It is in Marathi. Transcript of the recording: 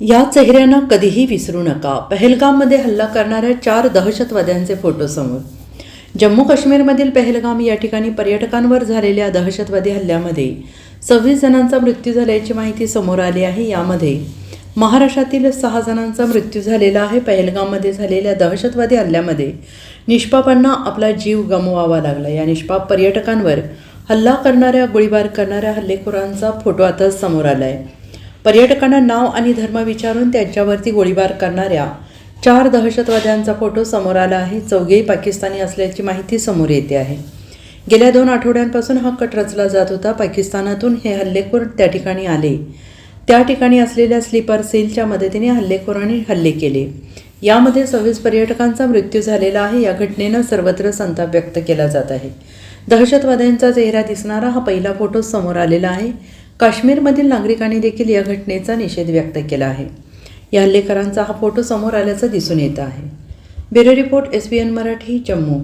या चेहऱ्यांना कधीही विसरू नका. पहलगाममध्ये हल्ला करणाऱ्या चार दहशतवाद्यांचे फोटो समोर. जम्मू काश्मीरमधील पहलगाम या ठिकाणी पर्यटकांवर झालेल्या दहशतवादी हल्ल्यामध्ये सव्वीस जणांचा मृत्यू झाल्याची माहिती समोर आली आहे. यामध्ये महाराष्ट्रातील सहा जणांचा मृत्यू झालेला आहे. पहलगाममध्ये झालेल्या दहशतवादी हल्ल्यामध्ये निष्पापांना आपला जीव गमवावा लागला. या निष्पाप पर्यटकांवर हल्ला करणाऱ्या गोळीबार करणाऱ्या हल्लेखोरांचा फोटो आता समोर आला आहे पर्यटकांना नाव आणि धर्म विचारून त्यांच्यावरती गोळीबार करणाऱ्या चार दहशतवाद्यांचा फोटो समोर आला आहे. चौघेही पाकिस्तानी असल्याची माहिती समोर येते आहे. गेल्या दोन आठवड्यांपासून हा कट रचला जात होता. पाकिस्तानातून हे हल्लेखोर त्या ठिकाणी आले. त्या ठिकाणी असलेल्या स्लीपर सेलच्या मदतीने हल्लेखोरांनी हल्ले केले. यामध्ये सव्वीस पर्यटकांचा मृत्यू झालेला आहे. या घटनेनं सर्वत्र संताप व्यक्त केला जात आहे. दहशतवाद्यांचा चेहरा दिसणारा हा पहिला फोटो समोर आलेला आहे. काश्मीरमधील नागरिकांनी देखील या घटनेचा निषेध व्यक्त केला आहे. या हल्लेकरांचा हा फोटो समोर आल्याचं दिसून येत आहे. Bureau report S B N Marathi Jammu.